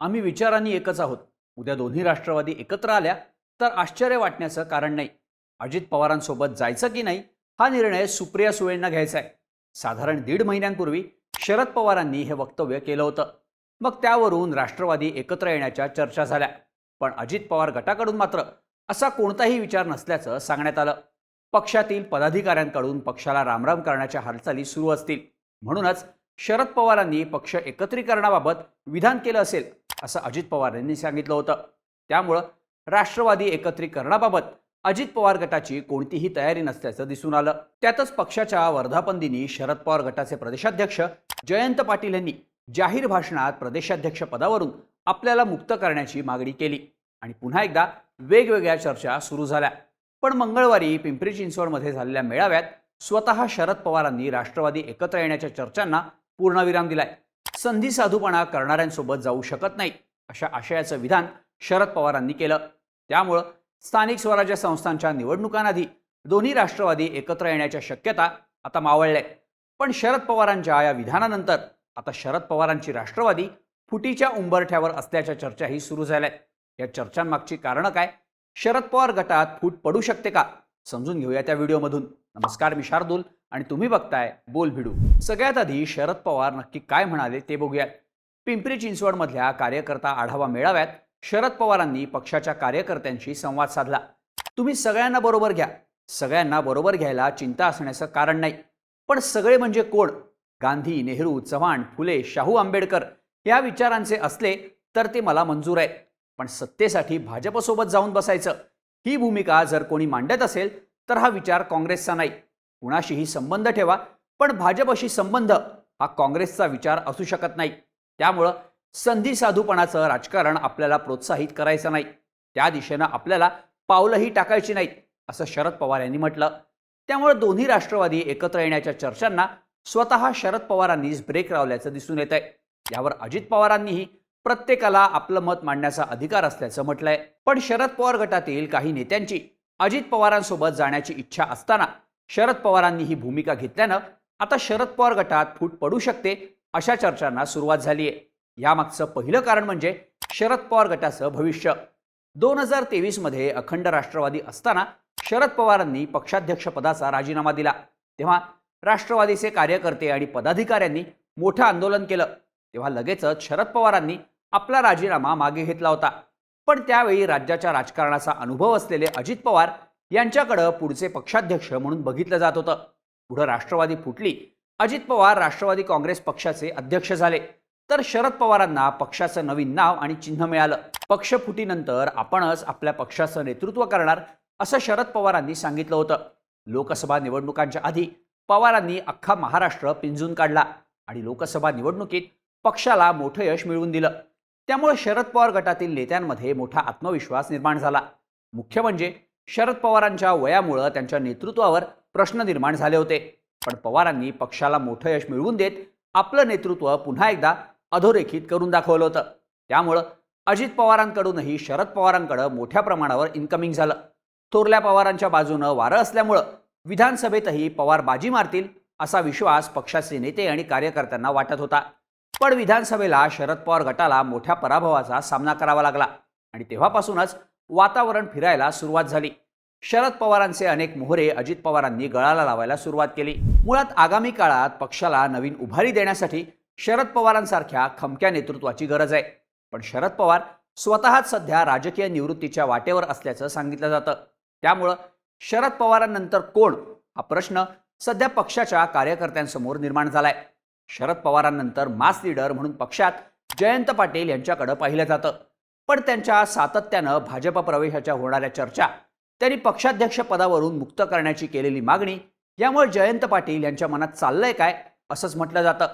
आम्ही विचारांनी एकच आहोत. उद्या दोन्ही राष्ट्रवादी एकत्र आल्या तर आश्चर्य वाटण्याचं कारण नाही. अजित पवारांसोबत जायचं की नाही हा निर्णय सुप्रिया सुळेंना घ्यायचा आहे. साधारण दीड महिन्यांपूर्वी शरद पवारांनी हे वक्तव्य केलं होतं. मग त्यावरून राष्ट्रवादी एकत्र येण्याच्या चर्चा झाल्या. पण अजित पवार गटाकडून मात्र असा कोणताही विचार नसल्याचं सांगण्यात आलं. पक्षातील पदाधिकाऱ्यांकडून पक्षाला रामराम करण्याच्या हालचाली सुरू असतील. म्हणूनच शरद पवारांनी पक्ष एकत्रीकरणाबाबत विधान केलं असेल. असं अजित पवार यांनी सांगितलं होतं. त्यामुळं राष्ट्रवादी एकत्रीकरणाबाबत अजित पवार गटाची कोणतीही तयारी नसल्याचं दिसून आलं. त्यातच पक्षाच्या वर्धापन दिनी शरद पवार गटाचे प्रदेशाध्यक्ष जयंत पाटील यांनी जाहीर भाषणात प्रदेशाध्यक्ष पदावरून आपल्याला मुक्त करण्याची मागणी केली. आणि पुन्हा एकदा वेगवेगळ्या चर्चा सुरू झाल्या. पण मंगळवारी पिंपरी चिंचवडमध्ये झालेल्या मेळाव्यात स्वतः शरद पवारांनी राष्ट्रवादी एकत्र येण्याच्या चर्चांना पूर्णविराम दिलाय. संधी साधूपणा करणाऱ्यांसोबत जाऊ शकत नाही अशा आशयाचं विधान शरद पवारांनी केलं. त्यामुळं स्थानिक स्वराज्य संस्थांच्या निवडणुकांआधी दोन्ही राष्ट्रवादी एकत्र येण्याच्या शक्यता आता मावळल्या पण शरद पवारांच्या या विधानानंतर आता शरद पवारांची राष्ट्रवादी फुटीच्या उंबरठ्यावर असल्याच्या चर्चाही सुरू झाल्यात. या चर्चांमागची कारणं काय? शरद पवार गटात फूट पडू शकते का? समजून घेऊया त्या व्हिडिओमधून. नमस्कार मी शार्दूल. आणि तुम्ही बघताय बोल भिडू. सगळ्यात आधी शरद पवार नक्की काय म्हणाले ते बघूयात. पिंपरी चिंचवडमधल्या कार्यकर्ता आढावा मेळाव्यात शरद पवारांनी पक्षाच्या कार्यकर्त्यांशी संवाद साधला. तुम्ही सगळ्यांना बरोबर घ्या. सगळ्यांना बरोबर घ्यायला चिंता असण्याचं कारण नाही. पण सगळे म्हणजे कोण? गांधी नेहरू चव्हाण फुले शाहू आंबेडकर या विचारांचे असले तर ते मला मंजूर आहे पण सत्तेसाठी भाजपसोबत जाऊन बसायचं. ही भूमिका जर कोणी मांडत असेल तर हा विचार काँग्रेसचा नाही. कुणाशीही संबंध ठेवा पण भाजपशी संबंध हा काँग्रेसचा विचार असू शकत नाही. त्यामुळं संधी साधूपणाचं राजकारण आपल्याला प्रोत्साहित करायचं नाही. त्या दिशेनं आपल्याला पावलंही टाकायची नाहीत असं शरद पवार यांनी म्हटलं. त्यामुळे दोन्ही राष्ट्रवादी एकत्र येण्याच्या चर्चांना स्वतः शरद पवारांनीच ब्रेक लावल्याचं दिसून येत आहे यावर अजित पवारांनीही प्रत्येकाला आपलं मत मांडण्याचा अधिकार असल्याचं म्हटलंय. पण शरद पवार गटातील काही नेत्यांची अजित पवारांसोबत जाण्याची इच्छा असताना शरद पवारांनी ही भूमिका घेतल्यानं आता शरद पवार गटात फूट पडू शकते अशा चर्चांना सुरुवात झाली आहे. यामागचं पहिलं कारण म्हणजे शरद पवार गटाचं भविष्य. दोन हजार तेवीसमध्ये अखंड राष्ट्रवादी असताना शरद पवारांनी पक्षाध्यक्षपदाचा राजीनामा दिला. तेव्हा राष्ट्रवादीचे कार्यकर्ते आणि पदाधिकाऱ्यांनी मोठं आंदोलन केलं. तेव्हा लगेचच शरद पवारांनी आपला राजीनामा मागे घेतला होता. पण त्यावेळी राज्याच्या राजकारणाचा अनुभव असलेले अजित पवार यांच्याकडं पुढचे पक्षाध्यक्ष म्हणून बघितलं जात होतं. पुढं राष्ट्रवादी फुटली. अजित पवार राष्ट्रवादी काँग्रेस पक्षाचे अध्यक्ष झाले. तर शरद पवारांना पक्षाचं नवीन नाव आणि चिन्ह मिळालं. पक्ष फुटीनंतर आपणच आपल्या पक्षाचं नेतृत्व करणार असं शरद पवारांनी सांगितलं होतं. लोकसभा निवडणुकांच्या आधी पवारांनी अख्खा महाराष्ट्र पिंजून काढला आणि लोकसभा निवडणुकीत पक्षाला मोठं यश मिळवून दिलं. त्यामुळे शरद पवार गटातील नेत्यांमध्ये मोठा आत्मविश्वास निर्माण झाला. मुख्य म्हणजे शरद पवारांच्या वयामुळं त्यांच्या नेतृत्वावर प्रश्न निर्माण झाले होते. पण पवारांनी पक्षाला मोठं यश मिळवून देत आपलं नेतृत्व पुन्हा एकदा अधोरेखित करून दाखवलं होतं. त्यामुळं अजित पवारांकडूनही शरद पवारांकडं मोठ्या प्रमाणावर इन्कमिंग झालं. थोरल्या पवारांच्या बाजूनं वारं असल्यामुळं विधानसभेतही पवार बाजी मारतील असा विश्वास पक्षाचे नेते आणि कार्यकर्त्यांना वाटत होता. पण विधानसभेला शरद पवार गटाला मोठ्या पराभवाचा सामना करावा लागला आणि तेव्हापासूनच वातावरण फिरायला सुरुवात झाली. शरद पवारांचे अनेक मोहरे अजित पवारांनी गळाला लावायला सुरुवात केली. मुळात आगामी काळात पक्षाला नवीन उभारी देण्यासाठी शरद पवारांसारख्या खमक्या नेतृत्वाची गरज आहे. पण शरद पवार स्वतःच सध्या राजकीय निवृत्तीच्या वाटेवर असल्याचं सांगितलं जातं. त्यामुळं शरद पवारांनंतर कोण? हा प्रश्न सध्या पक्षाच्या कार्यकर्त्यांसमोर निर्माण झालाय. शरद पवारांनंतर मास लीडर म्हणून पक्षात जयंत पाटील यांच्याकडे पाहिलं जातं. पण त्यांच्या सातत्यानं भाजप प्रवेशाच्या होणाऱ्या चर्चा त्यांनी पक्षाध्यक्ष पदावरून मुक्त करण्याची केलेली मागणी यामुळे जयंत पाटील यांच्या मनात चाललंय काय असंच म्हटलं जातं.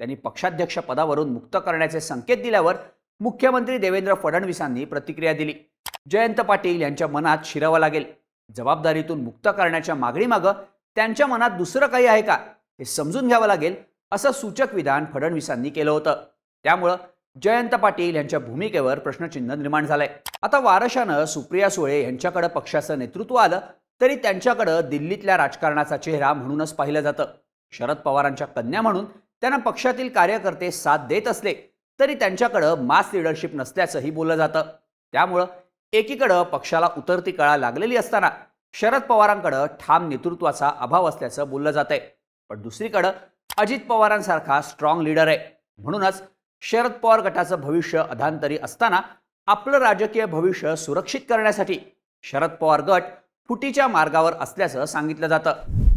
त्यांनी पक्षाध्यक्ष पदावरून मुक्त करण्याचे संकेत दिल्यावर मुख्यमंत्री देवेंद्र फडणवीसांनी प्रतिक्रिया दिली. जयंत पाटील यांच्या मनात शिरावं लागेल. जबाबदारीतून मुक्त करण्याच्या मागणीमागं त्यांच्या मनात दुसरं काही आहे का हे समजून घ्यावं लागेल असं सूचक विधान फडणवीसांनी केलं होतं. त्यामुळं जयंत पाटील यांच्या भूमिकेवर प्रश्नचिन्ह निर्माण झालंय. आता वारशानं सुप्रिया सुळे यांच्याकडे पक्षाचं नेतृत्व आलं तरी त्यांच्याकडं दिल्लीतल्या राजकारणाचा चेहरा म्हणूनच पाहिलं जातं. शरद पवारांच्या कन्या म्हणून त्यांना पक्षातील कार्यकर्ते साथ देत असले तरी त्यांच्याकडं मास लिडरशिप नसल्याचंही बोललं जातं. त्यामुळं एकीकडं पक्षाला उतरती कळा लागलेली असताना शरद पवारांकडं ठाम नेतृत्वाचा अभाव असल्याचं बोललं जातंय. पण दुसरीकडं अजित पवारांसारखा स्ट्रॉंग लीडर आहे. म्हणूनच शरद पवार गटाचं भविष्य अधांतरी असताना आपलं राजकीय भविष्य सुरक्षित करण्यासाठी शरद पवार गट फुटीच्या मार्गावर असल्याचं सांगितलं जातं.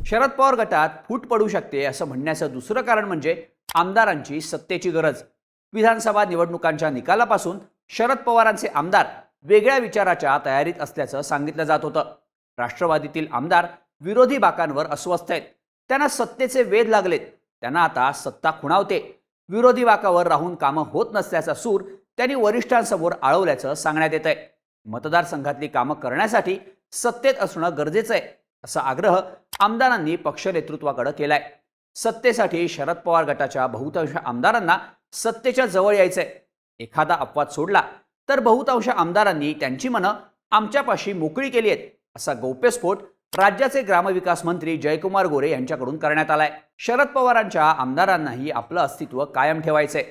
शरद पवार गटात फूट पडू शकते असं म्हणण्याचं दुसरं कारण म्हणजे आमदारांची सत्तेची गरज. विधानसभा निवडणुकांच्या निकालापासून शरद पवारांचे आमदार वेगळ्या विचाराच्या तयारीत असल्याचं सांगितलं जात होतं. राष्ट्रवादीतील आमदार विरोधी बाकांवर अस्वस्थ आहेत. त्यांना सत्तेचे वेध लागलेत. त्यांना आता सत्ता खुणावते. विरोधी वाकावर राहून कामं होत नसल्याचा सूर त्यांनी वरिष्ठांसमोर आळवल्याचं सांगण्यात येत आहे मतदारसंघातली कामं करण्यासाठी सत्तेत असणं गरजेचं आहे असा आग्रह आमदारांनी पक्ष नेतृत्वाकडे केलाय. सत्तेसाठी शरद पवार गटाच्या बहुतांश आमदारांना सत्तेच्या जवळ यायचंय. एखादा अपवाद सोडला तर बहुतांश आमदारांनी त्यांची मनं आमच्यापाशी मोकळी केली आहेत असा गौप्यस्फोट राज्याचे ग्रामविकास मंत्री जयकुमार गोरे यांच्याकडून करण्यात आलाय. शरद पवारांच्या आमदारांनाही आपलं अस्तित्व कायम ठेवायचंय.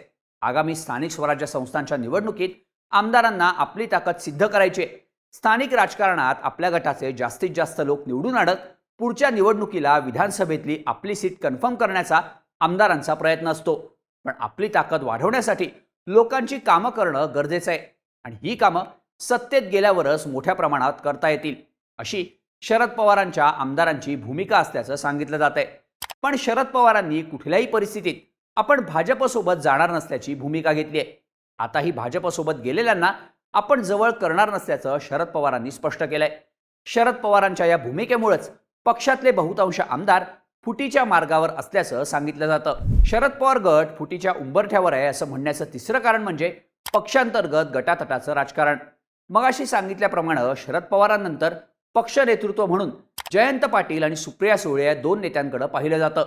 आगामी स्थानिक स्वराज्य संस्थांच्या निवडणुकीत आमदारांना आपली ताकद सिद्ध करायची स्थानिक राजकारणात आपल्या गटाचे जास्तीत जास्त लोक निवडून आणत पुढच्या निवडणुकीला विधानसभेतली आपली सीट कन्फर्म करण्याचा आमदारांचा प्रयत्न असतो. पण आपली ताकद वाढवण्यासाठी लोकांची कामं करणं गरजेचं आहे. आणि ही कामं सत्तेत गेल्यावरच मोठ्या प्रमाणात करता येतील अशी शरद पवारांच्या आमदारांची भूमिका असल्याचं सांगितलं जात आहे पण शरद पवारांनी कुठल्याही परिस्थितीत आपण भाजपसोबत जाणार नसल्याची भूमिका घेतली आहे. आताही भाजपसोबत गेलेल्यांना आपण जवळ करणार नसल्याचं शरद पवारांनी स्पष्ट केलंय. शरद पवारांच्या या भूमिकेमुळेच पक्षातले बहुतांश आमदार फुटीच्या मार्गावर असल्याचं सांगितलं जातं. शरद पवार गट फुटीच्या उंबरठ्यावर आहे असं म्हणण्याचं तिसरं कारण म्हणजे पक्षांतर्गत गटातटाचं राजकारण. मगाशी सांगितल्याप्रमाणे शरद पवारांनंतर पक्ष नेतृत्व म्हणून जयंत पाटील आणि सुप्रिया सुळे या दोन नेत्यांकडे पाहिलं जातं.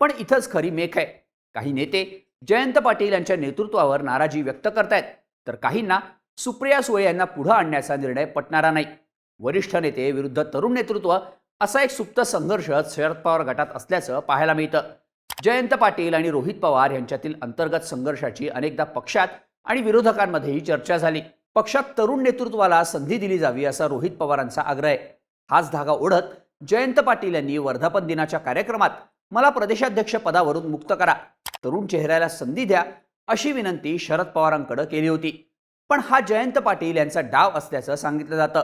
पण इथंच खरी मेख आहे. काही नेते जयंत पाटील यांच्या नेतृत्वावर नाराजी व्यक्त करतायत. तर काहींना सुप्रिया सुळे यांना पुढं आणण्याचा निर्णय पटणारा नाही. वरिष्ठ नेते विरुद्ध तरुण नेतृत्व असा एक सुप्त संघर्ष शरद पवार गटात असल्याचं पाहायला मिळतं. जयंत पाटील आणि रोहित पवार यांच्यातील अंतर्गत संघर्षाची अनेकदा पक्षात आणि विरोधकांमध्येही चर्चा झाली. पक्षात तरुण नेतृत्वाला संधी दिली जावी असा रोहित पवारांचा आग्रह. आहे हाच धागा ओढत जयंत पाटील यांनी वर्धापन दिनाच्या कार्यक्रमात मला प्रदेशाध्यक्ष पदावरून मुक्त करा. तरुण चेहऱ्याला संधी द्या अशी विनंती शरद पवारांकडे केली होती. पण हा जयंत पाटील यांचा डाव असल्याचं सांगितलं जातं.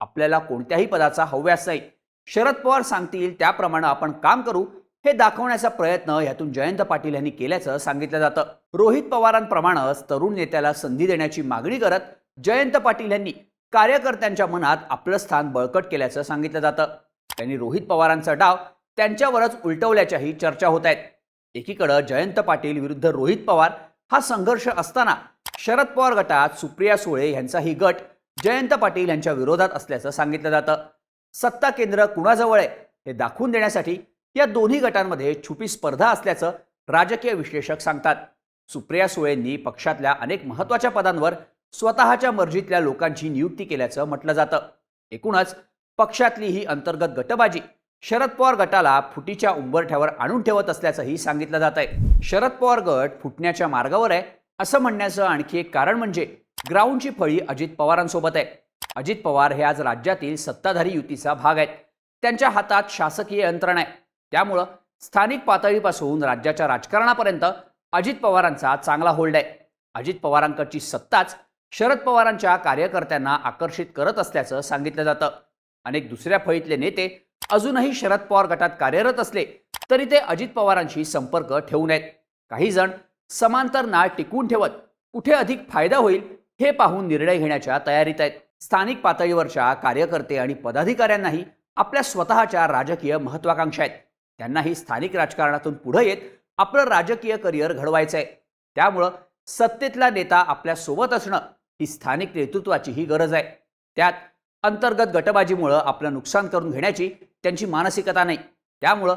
आपल्याला कोणत्याही पदाचा हव्यास नाही. शरद पवार सांगतील त्याप्रमाणे आपण काम करू हे दाखवण्याचा प्रयत्न यातून जयंत पाटील यांनी केल्याचं सांगितलं जातं. रोहित पवारांप्रमाणेच तरुण नेत्याला संधी देण्याची मागणी करत जयंत पाटील यांनी कार्यकर्त्यांच्या मनात आपलं स्थान बळकट केल्याचं सांगितलं जातं. त्यांनी रोहित पवारांचा डाव त्यांच्यावरच उलटवल्याच्याही चर्चा होत आहेत. एकीकडं जयंत पाटील विरुद्ध रोहित पवार हा संघर्ष असताना शरद पवार गटात सुप्रिया सुळे यांचाही गट जयंत पाटील यांच्या विरोधात असल्याचं सांगितलं जातं. सत्ता केंद्र कुणाजवळ आहे हे दाखवून देण्यासाठी या दोन्ही गटांमध्ये छुपी स्पर्धा असल्याचं राजकीय विश्लेषक सांगतात. सुप्रिया सुळेंनी पक्षातल्या अनेक महत्त्वाच्या पदांवर स्वतःच्या मर्जीतल्या लोकांची नियुक्ती केल्याचं म्हटलं जातं. एकूणच पक्षातली ही अंतर्गत गटबाजी शरद पवार गटाला फुटीच्या उंबरठ्यावर आणून ठेवत असल्याचंही सांगितलं जात आहे शरद पवार गट फुटण्याच्या मार्गावर आहे असं म्हणण्याचं आणखी एक कारण म्हणजे ग्राउंडची फळी अजित पवारांसोबत आहे. अजित पवार हे आज राज्यातील सत्ताधारी युतीचा भाग आहेत. त्यांच्या हातात शासकीय यंत्रणा आहे. त्यामुळं स्थानिक पातळीपासून राज्याच्या राजकारणापर्यंत अजित पवारांचा चांगला होल्ड आहे. अजित पवारांकडची सत्ताच शरद पवारांच्या कार्यकर्त्यांना आकर्षित करत असल्याचं सांगितलं जातं. अनेक दुसऱ्या फळीतले नेते अजूनही शरद पवार गटात कार्यरत असले तरी ते अजित पवारांशी संपर्क ठेवू नयेत. काही जण समांतर नाळ टिकवून ठेवत कुठे अधिक फायदा होईल हे पाहून निर्णय घेण्याच्या तयारीत आहेत. स्थानिक पातळीवरच्या कार्यकर्ते आणि पदाधिकाऱ्यांनाही आपल्या स्वतःच्या राजकीय महत्वाकांक्षा आहेत. त्यांनाही स्थानिक राजकारणातून पुढे येत आपलं राजकीय करिअर घडवायचं आहे त्यामुळं सत्तेतला नेता आपल्यासोबत असणं ही स्थानिक नेतृत्वाची ही गरज आहे. त्यात अंतर्गत गटबाजीमुळं आपलं नुकसान करून घेण्याची त्यांची मानसिकता नाही. त्यामुळं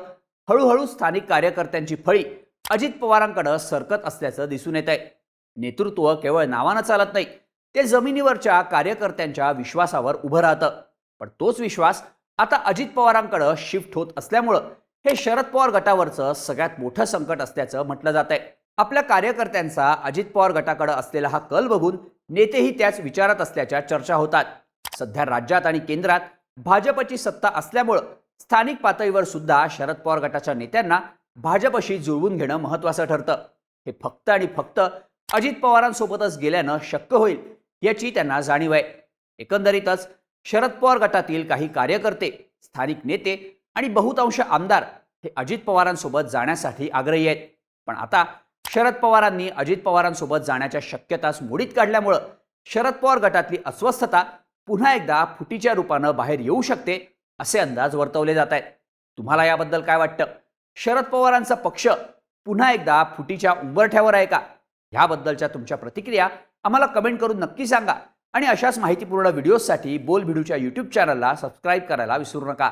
हळूहळू स्थानिक कार्यकर्त्यांची फळी अजित पवारांकडे सरकत असल्याचं दिसून येत आहे नेतृत्व केवळ नावानं चालत नाही ते जमिनीवरच्या कार्यकर्त्यांच्या विश्वासावर उभं राहतं. पण तोच विश्वास आता अजित पवारांकडे शिफ्ट होत असल्यामुळं हे शरद पवार गटावरचं सगळ्यात मोठं संकट असल्याचं म्हटलं जात आहे आपल्या कार्यकर्त्यांचा अजित पवार गटाकडे असलेला हा कल बघून नेतेही त्याच विचारात असल्याच्या चर्चा होतात. सध्या राज्यात आणि केंद्रात भाजपची सत्ता असल्यामुळं स्थानिक पातळीवर सुद्धा शरद पवार गटाच्या नेत्यांना भाजपशी जुळवून घेणं महत्त्वाचं ठरतं. हे फक्त आणि फक्त अजित पवारांसोबतच गेल्यानं शक्य होईल याची त्यांना जाणीव आहे. एकंदरीतच शरद पवार गटातील काही कार्यकर्ते स्थानिक नेते आणि बहुतांश आमदार हे अजित पवारांसोबत जाण्यासाठी आग्रही आहेत. पण आता शरद पवारांनी अजित पवारांसोबत जाण्याच्या शक्यताच मोडीत काढल्यामुळं शरद पवार गटातली अस्वस्थता पुन्हा एकदा फुटीच्या रूपानं बाहेर येऊ शकते असे अंदाज वर्तवले जात आहेत. तुम्हाला याबद्दल काय वाटतं? शरद पवारांचा पक्ष पुन्हा एकदा फुटीच्या उंबरठ्यावर आहे का? ह्याबद्दलच्या तुमच्या प्रतिक्रिया आम्हाला कमेंट करून नक्की सांगा आणि अशाच माहितीपूर्ण व्हिडिओजसाठी बोल भिडूच्या यूट्यूब चॅनलला सबस्क्राईब करायला विसरू नका.